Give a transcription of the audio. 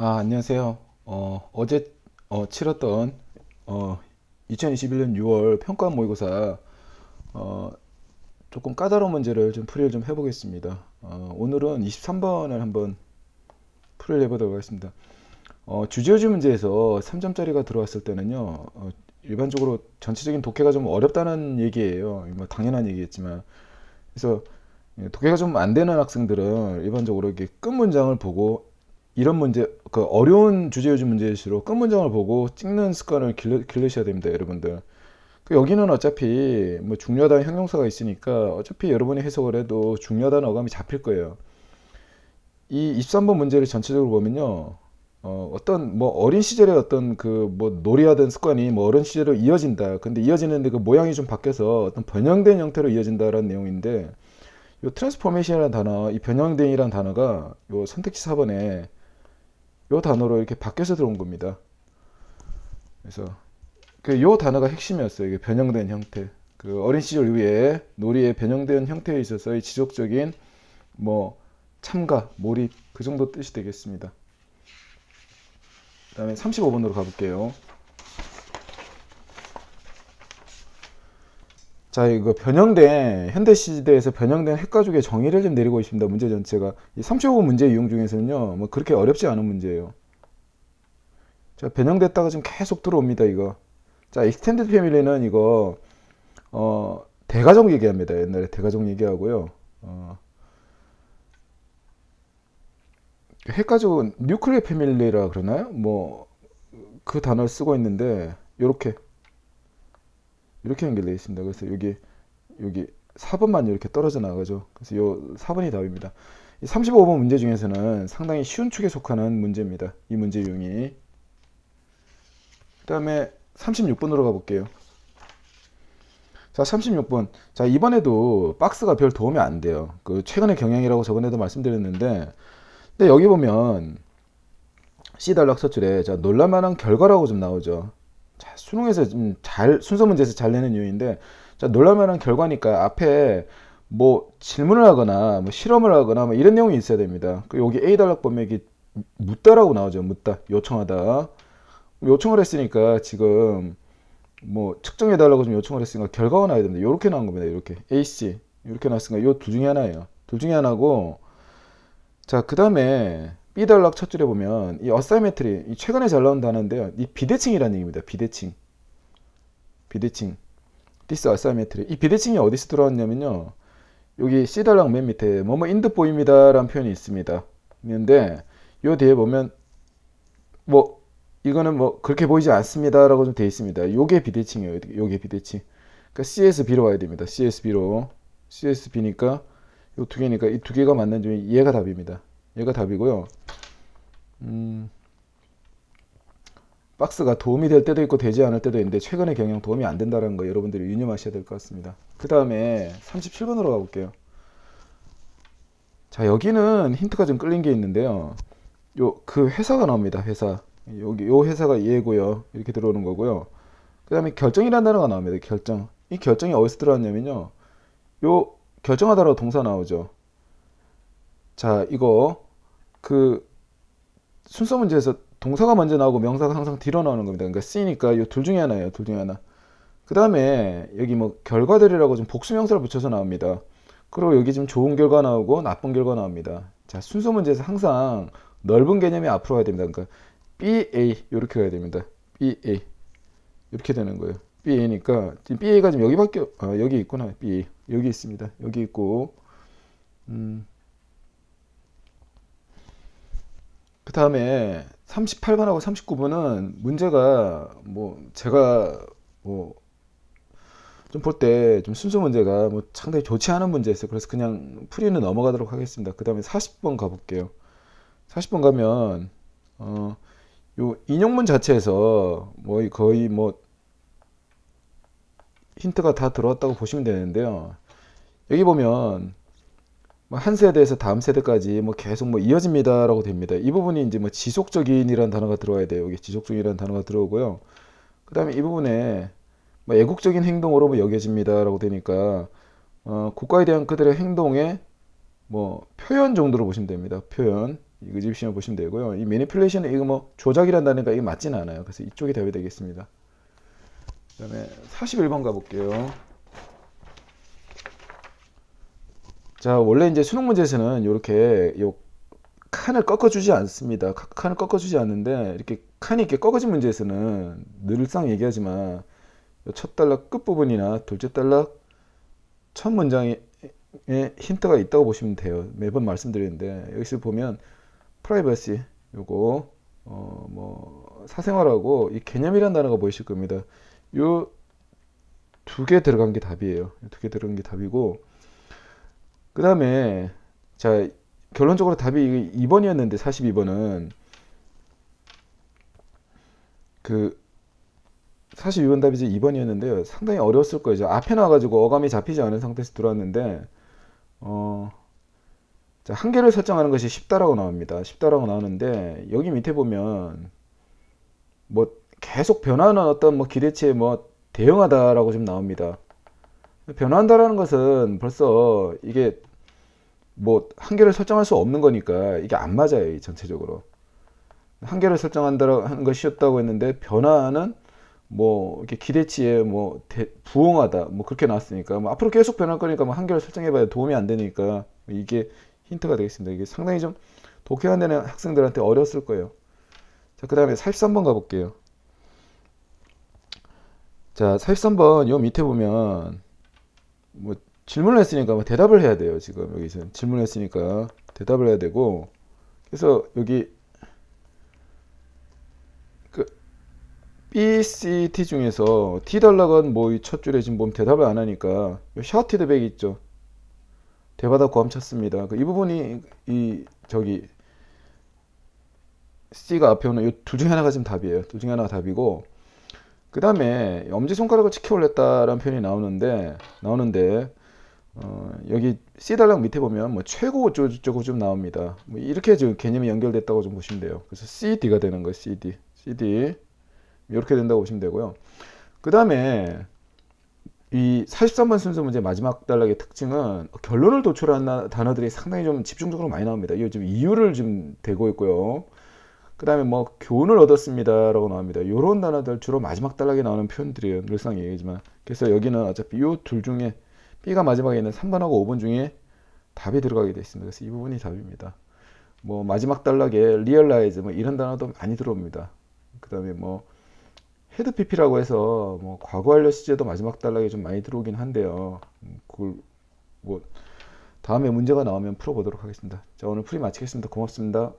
아, 안녕하세요. 어, 어제 어, 치렀던 어, 2021년 6월 평가 모의고사 어, 조금 까다로운 문제를 좀 풀이를 좀 해보겠습니다. 어, 오늘은 23번을 한번 풀이를 해보도록 하겠습니다. 어, 주제어지 문제에서 3점짜리가 들어왔을 때는요, 어, 일반적으로 전체적인 독해가 좀 어렵다는 얘기예요. 뭐 당연한 얘기겠지만. 그래서 예, 독해가 좀 안 되는 학생들은 일반적으로 이렇게 끝 문장을 보고 이런 문제, 그 어려운 주제요지 문제일수록 끝 문장을 보고 찍는 습관을 길러, 길러셔야 됩니다, 여러분들. 그 여기는 어차피 뭐 중요하다는 형용사가 있으니까 어차피 여러분이 해석을 해도 중요하다는 어감이 잡힐 거예요. 이 23번 문제를 전체적으로 보면요. 어, 어떤 뭐 어린 시절의 어떤 그 뭐 놀이하던 습관이 뭐 어른 시절로 이어진다. 근데 이어지는데 그 모양이 좀 바뀌어서 어떤 변형된 형태로 이어진다라는 내용인데 요 트랜스포메이션이라는 단어, 이 변형된이라는 단어가 요 선택지 4번에 요 단어로 이렇게 바뀌어서 들어온 겁니다. 그래서 그요 단어가 핵심이었어요. 이게 변형된 형태. 그 어린 시절 이후에 놀이의 변형된 형태에 있어서의 지속적인 뭐 참가, 몰입 그 정도 뜻이 되겠습니다. 그 다음에 35번으로 가볼게요. 자, 이거 변형된 현대 시대에서 변형된 핵 가족의 정의를 좀 내리고 있습니다. 문제 전체가 이 35번 문제 이용 중에서는요, 뭐 그렇게 어렵지 않은 문제예요. 자, 변형됐다가 지금 계속 들어옵니다. 이거. 자, 익스텐드 패밀리는 이거 어, 대가족 얘기합니다. 옛날에 대가족 얘기하고요. 어, 핵 가족은 뉴클리어 패밀리라 그러나요? 뭐 그 단어를 쓰고 있는데 요렇게 이렇게 연결되어 있습니다. 그래서 여기 여기 4번만 이렇게 떨어져 나가죠. 그래서 요 4번이 답입니다. 이 35번 문제 중에서는 상당히 쉬운 축에 속하는 문제입니다. 이 문제 유형이. 그 다음에 36번으로 가볼게요. 자, 36번. 자, 이번에도 박스가 별 도움이 안 돼요. 그 최근의 경향이라고 저번에도 말씀드렸는데 근데 여기 보면 C 단락 서술에 자, 놀랄만한 결과라고 좀 나오죠. 자, 수능에서 좀 잘 순서 문제에서 잘 내는 이유인데 자, 놀랄만한 결과니까 앞에 뭐 질문을 하거나 뭐 실험을 하거나 뭐 이런 내용이 있어야 됩니다. 그 여기 A 단락 보면 이게 묻다라고 나오죠. 묻다, 요청하다. 요청을 했으니까 지금 뭐 측정해 달라고 좀 요청을 했으니까 결과가 나야 됩니다. 이렇게 나온 겁니다. 이렇게 A, C 이렇게 나왔으니까 요둘 중에 하나예요. 둘 중에 하나고 자, 그 다음에 B 단락 첫 줄에 보면 이 어사이메트리 이 최근에 잘 나온 단어인데요. 이 비대칭이라는 얘기입니다. 비대칭. 비대칭. 디스 어사이메트리. 이 비대칭이 어디서 들어왔냐면요. 여기 C 단락 맨 밑에 뭐뭐 인드 보입니다 라는 표현이 있습니다. 있는데 요 뒤에 보면 뭐 이거는 뭐 그렇게 보이지 않습니다 라고 좀 돼 있습니다. 요게 비대칭이에요. 요게 비대칭. 그러니까 CSB로 와야 됩니다. CSB로. CSB니까 요 두 개니까 이 두 개가 맞는 중에 얘가 답입니다. 얘가 답이고요. 음, 박스가 도움이 될 때도 있고 되지 않을 때도 있는데 최근의 경영 도움이 안 된다는 거 여러분들이 유념하셔야 될 것 같습니다. 그 다음에 37번으로 가볼게요. 자 여기는 힌트가 좀 끌린 게 있는데요. 요 그 회사가 나옵니다. 회사 여기 요 회사가 얘고요. 이렇게 들어오는 거고요. 그 다음에 결정이라는 단어가 나옵니다. 결정. 이 결정이 어디서 들어왔냐면요. 요 결정하다라고 동사 나오죠. 자, 이거 그 순서 문제에서 동사가 먼저 나오고 명사가 항상 뒤로 나오는 겁니다. 그러니까 C니까 이 둘 중에 하나예요. 둘 중에 하나. 그 다음에 여기 뭐 결과들이라고 좀 복수명사를 붙여서 나옵니다. 그리고 여기 지금 좋은 결과 나오고 나쁜 결과 나옵니다. 자, 순서 문제에서 항상 넓은 개념이 앞으로 가야 됩니다. 그러니까 BA 이렇게 가야 됩니다. BA 이렇게 되는 거예요. BA니까 지금 BA가 지금 여기밖에 아, 여기 있구나. BA 여기 있습니다. 여기 있고 음. 그 다음에 38번하고 39번은 문제가 뭐 제가 뭐 좀 볼 때 좀 순서 문제가 뭐 상당히 좋지 않은 문제였어요. 그래서 그냥 풀이는 넘어가도록 하겠습니다. 그 다음에 40번 가볼게요. 40번 가면 어, 요 인용문 자체에서 뭐 거의 뭐 힌트가 다 들어왔다고 보시면 되는데요. 여기 보면 뭐 한 세대에서 다음 세대까지 뭐 계속 뭐 이어집니다라고 됩니다. 이 부분이 이제 뭐 지속적인이라는 단어가 들어와야 돼요. 여기 지속적이라는 단어가 들어오고요. 그다음에 이 부분에 뭐 애국적인 행동으로 뭐 여겨집니다라고 되니까 어, 국가에 대한 그들의 행동의 뭐 표현 정도로 보시면 됩니다. 표현. 이거 집시면 보시면 되고요. 이 매니플레이션은 이거 뭐 조작이란다니까 이게 맞지는 않아요. 그래서 이쪽이 답이 되겠습니다. 그다음에 41번 가볼게요. 자, 원래 이제 수능 문제에서는 이렇게 요 칸을 꺾어주지 않습니다. 카- 칸을 꺾어주지 않는데 이렇게 칸이 이렇게 꺾어진 문제에서는 늘상 얘기하지만 요첫 단락 끝 부분이나 둘째 단락 첫 문장에 힌트가 있다고 보시면 돼요. 매번 말씀드리는데 여기서 보면 프라이버시 요거 어 뭐 사생활하고 이 개념이라는 단어가 보이실 겁니다. 요 두 개 들어간 게 답이에요. 두 개 들어간 게 답이고 그 다음에 자 결론적으로 답이 2번이었는데 42번은 그 42번 답이 이제 2번이었는데요. 상당히 어려웠을 거예요. 앞에 나와가지고 어감이 잡히지 않은 상태에서 들어왔는데 어, 자, 한계를 설정하는 것이 쉽다라고 나옵니다. 쉽다라고 나오는데 여기 밑에 보면 뭐 계속 변하는 어떤 뭐 기대치에 뭐 대응하다라고 좀 나옵니다. 변한다라는 것은 벌써 이게 뭐 한계를 설정할 수 없는 거니까 이게 안 맞아요, 이 전체적으로. 한계를 설정한다는 것이 쉽다고 했는데 변화는 뭐 이렇게 기대치에 뭐 대- 부응하다 뭐 그렇게 나왔으니까 뭐 앞으로 계속 변할 거니까 뭐 한계를 설정해봐야 도움이 안 되니까 이게 힌트가 되겠습니다. 이게 상당히 좀 독해가 되는 학생들한테 어려웠을 거예요. 자, 그 다음에 43번 가볼게요. 자, 43번 요 밑에 보면 뭐 질문을 했으니까 뭐 대답을 해야 돼요. 지금 여기서 질문을 했으니까 대답을 해야 되고 그래서 여기 그 B, C, T 중에서 T 달락은 뭐이첫 줄에 지금 보면 대답을 안 하니까 샤워티드 백 있죠. 대바다 고함 쳤습니다. 그 이 부분이 이 저기 C가 앞에 오는 이 둘 중에 하나가 지금 답이에요. 둘 중에 하나가 답이고 그 다음에 엄지 손가락을 치켜 올렸다라는 표현이 나오는데 나오는데 어, 여기 C 달락 밑에 보면 뭐 최고 어쩌고저쩌고 좀 나옵니다. 뭐 이렇게 지금 개념이 연결됐다고 좀 보시면 돼요. 그래서 CD가 되는 거예요. CD, CD 이렇게 된다고 보시면 되고요. 그 다음에 이 43번 순서 문제 마지막 단락의 특징은 결론을 도출하는 단어들이 상당히 좀 집중적으로 많이 나옵니다. 이거 지금 이유를 좀 대고 있고요. 그 다음에 뭐 교훈을 얻었습니다라고 나옵니다. 이런 단어들 주로 마지막 단락에 나오는 표현들이에요. 늘상 얘기지만 그래서 여기는 어차피 이 둘 중에 B가 마지막에 있는 3번하고 5번 중에 답이 들어가게 되어 있습니다. 그래서 이 부분이 답입니다. 뭐 마지막 단락에 리얼라이즈 뭐 이런 단어도 많이 들어옵니다. 그 다음에 뭐 헤드 PP라고 해서 뭐 과거 완료 시제도 마지막 단락에 좀 많이 들어오긴 한데요. 음, 그걸 뭐 다음에 문제가 나오면 풀어보도록 하겠습니다. 자 오늘 풀이 마치겠습니다. 고맙습니다.